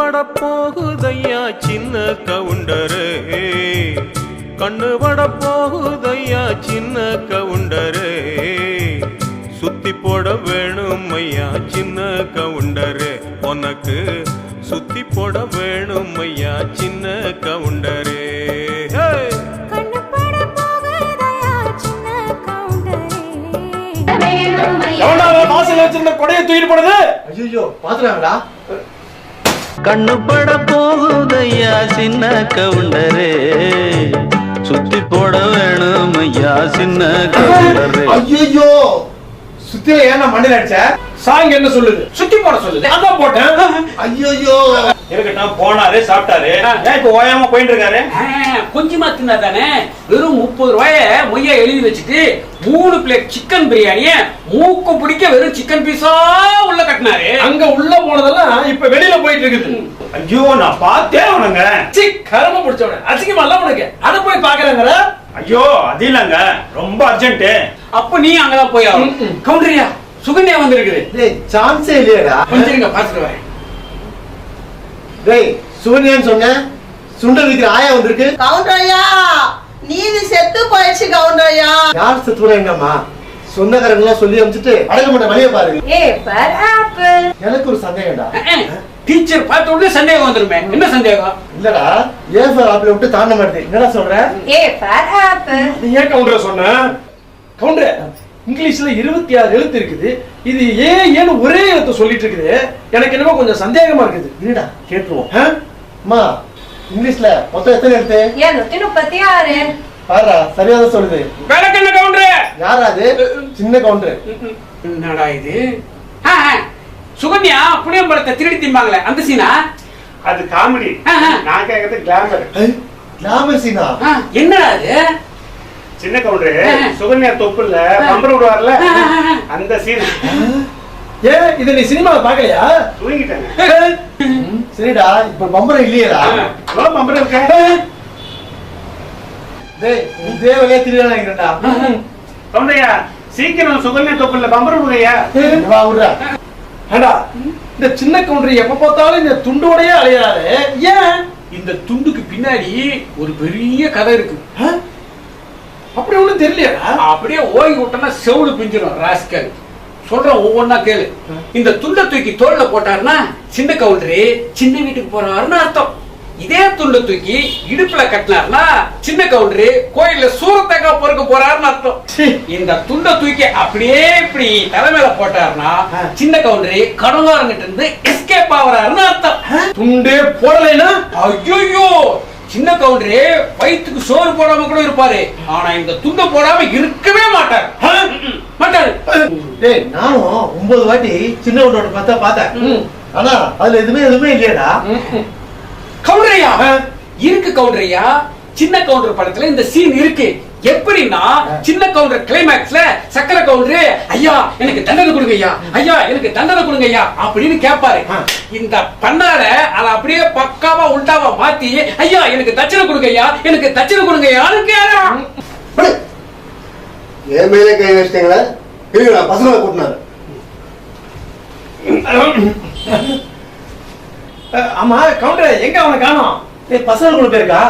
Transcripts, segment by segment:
கண்ணு போகுதையா சின்ன கவுண்டரு. கண்ணு போகுதையா சின்ன கவுண்டரு. சுத்தி போட வேணும் ஐயா சின்ன கவுண்டரு. உனக்கு சுத்தி போட வேணும் ஐயா சின்ன கவுண்டரு. ஹே! கண்ணு பட போகுதையா சின்ன கவுண்டரே. எவன்டா அவன் வாசல்ல வச்சிருந்த கொடையை தூக்கிட்டு போனது? ஐயோ பாத்துறாங்கடா கண்ணு பட போகுதையா சின்ன கவுண்டரே? சுத்தி போட வேணும் ஐயா சின்ன கவுண்டரே? ஐயோ சுத்தில ஏன் மண்ணில் அடிச்ச? சாங் என்ன சொல்லுது? சுத்தி போட சொல்லுது. அதான் போட்டேன். இருக்கட்டும் போனாரு சாப்பிட்டாரு. ஏன் இப்ப ஓயாம போயிட்டு இருக்காரு கொஞ்சமா தின்னா தானே வெறும் முப்பது ரூபாய மொய்யா எழுதி வச்சுட்டு மூணு பிளேட் சிக்கன் பிரியாணிய மூக்கு பிடிக்க வெறும் சிக்கன் பீஸா உள்ள கட்டினாரு. அங்க உள்ள போனதெல்லாம் இப்ப வெளியில போயிட்டு இருக்குது ஐயோ நான் பார்த்தே அவனுங்க. சி கரம பிடிச்சவன. அசிங்கமா இல்ல உனக்கு? அத போய் பாக்குறாங்கற ஐயோ அது இல்லங்க. ரொம்ப அர்ஜென்ட் அப்ப நீ அங்கதான் போய் கவுண்டரியா சுகன்யா வந்திருக்குது. சான்ஸே இல்லையாடா. கொஞ்சம் பாத்துட்டு வரேன். டேய் சுகன்யான்னு சொன்ன? சுண்டல் விக்கிற ஆயா வந்திருக்கு. கவுண்டரையா நீதி செத்து போயிடுச்சு கவுண்டரையா யார் செத்துறா எங்கம்மா சொந்தக்காரங்க எல்லாம் சொல்லி அனுப்பிச்சிட்டு அடங்க மாட்டேன் வழிய பாருங்க ஏ ஃபார் ஆப்பிள். எனக்கு ஒரு சந்தேகம்டா. டீச்சர் பார்த்த உடனே சந்தேகம் வந்துருமே. என்ன சந்தேகம்? இல்லடா சார் ஆப்பிள விட்டு தாண்ட மாட்டேன். என்னடா சொல்ற? A for apple. நீ ஏன் கவுண்டர் சொன்ன? கவுண்டர் இங்கிலீஷ்ல இருபத்தி ஆறு எழுத்து இருக்குது. இது ஏ ஏன்னு ஒரே எழுத்து சொல்லிட்டு இருக்குது எனக்கு என்னமோ கொஞ்சம் சந்தேகமா இருக்குது. இருடா கேட்டுருவோம்? அம்மா இங்கிலீஷ்ல மொத்தம் எத்தனை எழுத்து? இருநூத்தி முப்பத்தி ஆறு. பாருடா சரியா தான் சொல்லுது விளக்கண்ண கவுண்டர்? யாரா அது? சின்ன கவுண்டர். என்னடா இது. சுகன்யா புளியம்பழத்தை திருடி திம்பாங்களே அந்த சீனா? அது காமெடி. நான் கேக்குறது கிளாமர் கிளாமர் சீனா? என்னடா இது சின்ன கவுண்டரு. சுகன்யா தொப்புல பம்பர் விடுவார்ல. அந்த சீன் ஏன் இதை நீ சினிமாவை பார்க்கலையா? தூங்கிட்டாங்க சரிடா இப்ப பம்பரம் இல்லையேடா. எவ்வளவு பம்பர் இருக்க. டேய் இதே திருவிழா கவுண்டையா சீக்கிரம் சுகன்யா தொப்புல பம்பர் விடுங்கய்யா. வா விடுறா ஏண்டா இந்த சின்ன கவுண்டர் எப்ப பார்த்தாலும் இந்த துண்டோடயே அலையாரு ஏன்? இந்த துண்டுக்கு பின்னாடி ஒரு பெரிய கதை இருக்கு. ஒண்ணும் தெரியலையாடா அப்படியே ஓங்கி விட்டோம்னா செவுடு பிஞ்சிடும் ராஸ்கல். சொல்றேன் ஒவ்வொன்னா கேளு. இந்த துண்டை தூக்கி தோல்ல போட்டாருன்னா சின்ன கவுண்டரு சின்ன வீட்டுக்கு போறாருன்னு அர்த்தம். இதே துண்டை தூக்கி இடுப்புல கட்டினாருன்னா சின்ன கவுண்டரு கோயில்ல சூரத்தக்கா பொறுக்க போறாருன்னு அர்த்தம். இந்த துண்டை தூக்கி அப்படியே இப்படி தலைமையில போட்டாருன்னா சின்ன கவுண்டரு கடங்காரங்கிட்ட இருந்து எஸ்கேப் ஆகுறாருன்னு அர்த்தம். துண்டே போடலைன்னா? ஐயோ சின்ன கவுண்டரு வயிற்றுக்கு சோறு போடாம கூட இருப்பாரு. ஆனா இந்த துண்டை போடாம இருக்கவே மாட்டார். மாட்டாரு. டேய் நானும் ஒன்பது வாட்டி சின்ன கவுண்டரோட பார்த்தா பார்த்தேன். ஆனா அதுல எதுவுமே எதுவுமே இல்லையாடா. கவுண்டரையா? இருக்கு கவுண்டரையா? சின்ன கவுண்டர் படத்துல இந்த சீன் இருக்கு. எப்படின்னா சின்ன கவுண்டர் கிளைமேக்ஸ்ல சக்கர கவுண்டர் ஐயா எனக்கு தண்டனை கொடுங்க ஐயா. ஐயா எனக்கு தண்டனை கொடுங்க ஐயா. அப்படின்னு கேட்பாரு இந்த பண்ணாட அத அப்படியே பக்காவா உல்டாவா மாத்தி ஐயா எனக்கு தட்சணை கொடுங்க ஐயா. எனக்கு தட்சணை கொடுங்க ஐயான்னு கேக்குறான் என் மேலே கை வச்சிட்டீங்களா. இல்லைங்களா பசங்களை கூட்டினாரு. ஆமா கவுண்டர் எங்க அவனை காணோம்? பசங்க கூட போயிருக்கா?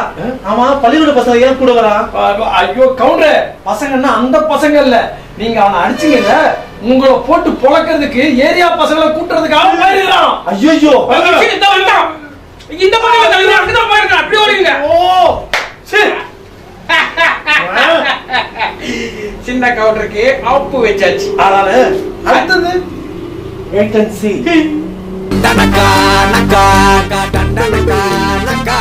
ஆமா பள்ளிக்கூட பசங்க ஏன் கூட வரா? ஐயோ கவுண்டர் பசங்கன்னா அந்த பசங்க இல்ல. நீங்க அவனை அடிச்சீங்கல்ல உங்களை போட்டு பொளக்கிறதுக்கு ஏரியா பசங்களை கூட்டுறதுக்காக மாறிடுறான் ஐயோ இந்த வந்தான் இந்த இவன் அப்படிதான் போயிருக்கான். அப்படி ஓடுங்க. ஓ. சரி சின்ன கவுண்டருக்கு அப்பு வச்சாச்சு. அதனால அடுத்தது வெயிட் அண்ட் நக்கா நக்கா நக்கா